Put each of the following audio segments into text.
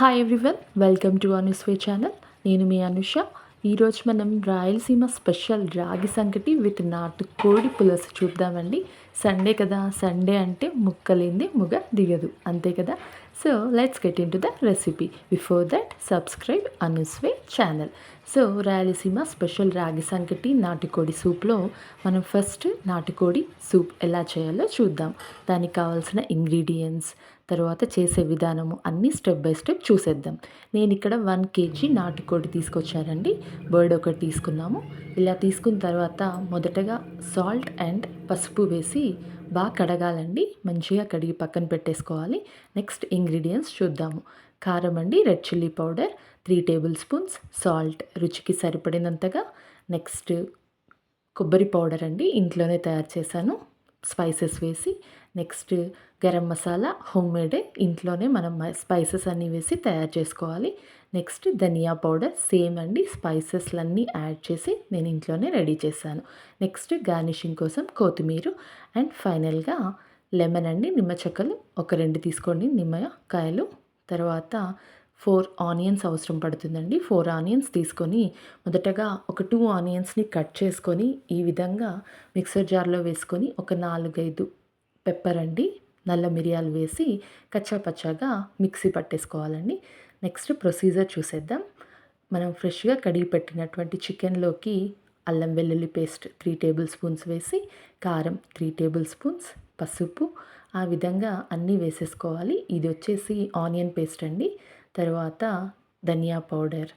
Hi everyone welcome to అనుస్వే channel నేను మీ అనుష. ఈరోజు మనం రాయలసీమ స్పెషల్ రాగి సంకటి విత్ నాటు కోడి పులస చూద్దామండి. సండే కదా సండే అంటే ముక్కలేంది ముగ దిగదు. అంతే కదా? So let's get into the recipe before that subscribe అనుస్వే channel so Rayalaseema special రాగి సంకటి నాటుకోడి సూప్లో మనం ఫస్ట్ నాటుకోడి సూప్ ఎలా చేయాలో చూద్దాం. దానికి కావాల్సిన ఇంగ్రీడియంట్స్ తర్వాత చేసే విధానము అన్నీ స్టెప్ బై స్టెప్ చూసేద్దాం. నేను ఇక్కడ వన్ కేజీ నాటుకోడి తీసుకొచ్చానండి. బర్డ్ ఒకటి తీసుకున్నాము. ఇలా తీసుకున్న తర్వాత మొదటగా సాల్ట్ అండ్ పసుపు వేసి బాగా కడగాలండి. మంచిగా కడిగి పక్కన పెట్టేసుకోవాలి. నెక్స్ట్ ఇంగ్రీడియంట్స్ చూద్దాము. కారం అండి red chilli powder three tablespoons salt. రుచికి సరిపడినంతగా నెక్స్ట్ కొబ్బరి పౌడర్ అండి ఇంట్లోనే తయారు చేశాను. స్పైసెస్ వేసి next garam masala homemade ఇంట్లోనే మనం స్పైసెస్ అన్నీ వేసి తయారు చేసుకోవాలి. నెక్స్ట్ ధనియా పౌడర్ సేమ్ అండి స్పైసెస్లన్నీ యాడ్ చేసి నేను ఇంట్లోనే రెడీ చేశాను. నెక్స్ట్ గార్నిషింగ్ కోసం కొత్తిమీర. అండ్ ఫైనల్గా లెమన్ అండి నిమ్మ చెక్కలు. ఒక రెండు తీసుకోండి నిమ్మకాయలు తర్వాత ఫోర్ ఆనియన్స్ అవసరం పడుతుందండి. ఫోర్ ఆనియన్స్ తీసుకొని మొదటగా ఒక టూ ఆనియన్స్ని కట్ చేసుకొని ఈ విధంగా మిక్సర్ జార్లో వేసుకొని ఒక నాలుగైదు పెప్పర్ అండి నల్ల మిరియాలు వేసి కచ్చాపచ్చాగా మిక్సీ పట్టేసుకోవాలండి. నెక్స్ట్ ప్రొసీజర్ చూసేద్దాం. మనం ఫ్రెష్గా కడిగి పెట్టినటువంటి చికెన్లోకి అల్లం వెల్లుల్లి పేస్ట్ త్రీ టేబుల్ స్పూన్స్ వేసి కారం త్రీ టేబుల్ స్పూన్స్ పసుపు ఆ విధంగా అన్నీ వేసేసుకోవాలి. ఇది వచ్చేసి ఆనియన్ పేస్ట్ అండి. తర్వాత ధనియా పౌడర్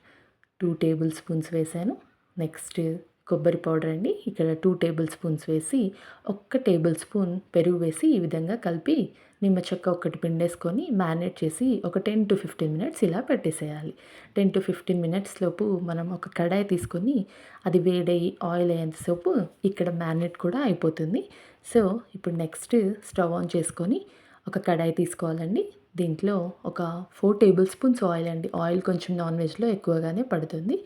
టూ టేబుల్ స్పూన్స్ వేసాను. నెక్స్ట్ కొబ్బరి పౌడర్ అండి. ఇక్కడ టూ టేబుల్ స్పూన్స్ వేసి ఒక్క టేబుల్ స్పూన్ పెరుగు వేసి ఈ విధంగా కలిపి నిమ్మ చెక్క ఒకటి పిండేసుకొని మ్యారినేట్ చేసి ఒక టెన్ టు ఫిఫ్టీన్ మినిట్స్ ఇలా పెట్టేసేయాలి. టెన్ టు ఫిఫ్టీన్ మినిట్స్ లోపు మనం ఒక కడాయి తీసుకొని అది వేడయి ఆయిల్ అయ్యేంతసేపు ఇక్కడ మ్యారినేట్ కూడా అయిపోతుంది. సో ఇప్పుడు నెక్స్ట్ స్టవ్ ఆన్ చేసుకొని ఒక కడాయి తీసుకోవాలండి. దీంట్లో ఒక ఫోర్ టేబుల్ స్పూన్స్ ఆయిల్ అండి. ఆయిల్ కొంచెం నాన్ వెజ్లో ఎక్కువగానే పడుతుంది.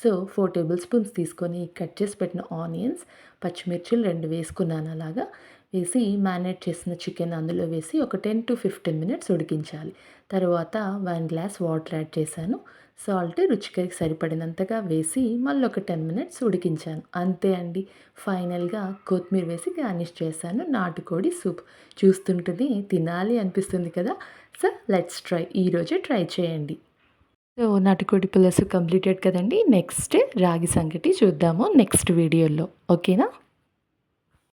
సో ఫోర్ టేబుల్ స్పూన్స్ తీసుకొని కట్ చేసి పెట్టిన ఆనియన్స్ పచ్చిమిర్చిలు రెండు వేసుకున్నాను అలాగా. వేసి మ్యారినేట్ చేసిన చికెన్ అందులో వేసి ఒక టెన్ టు ఫిఫ్టీన్ మినిట్స్ ఉడికించాలి. తర్వాత వన్ గ్లాస్ వాటర్ యాడ్ చేశాను. సాల్ట్ రుచికి సరిపడినంతగా వేసి మళ్ళీ ఒక టెన్ మినిట్స్ ఉడికించాను. అంతే అండి. ఫైనల్గా కొత్తిమీర వేసి గార్నిష్ చేశాను. నాటుకోడి సూప్. చూస్తుంటేనే తినాలి అనిపిస్తుంది కదా. So let's try. ఈరోజే ట్రై చేయండి. సో నాటుకోడి పులుసు కంప్లీటెడ్ కదండి. నెక్స్ట్ రాగి సంగటి చూద్దాము నెక్స్ట్ వీడియోలో. ఓకేనా?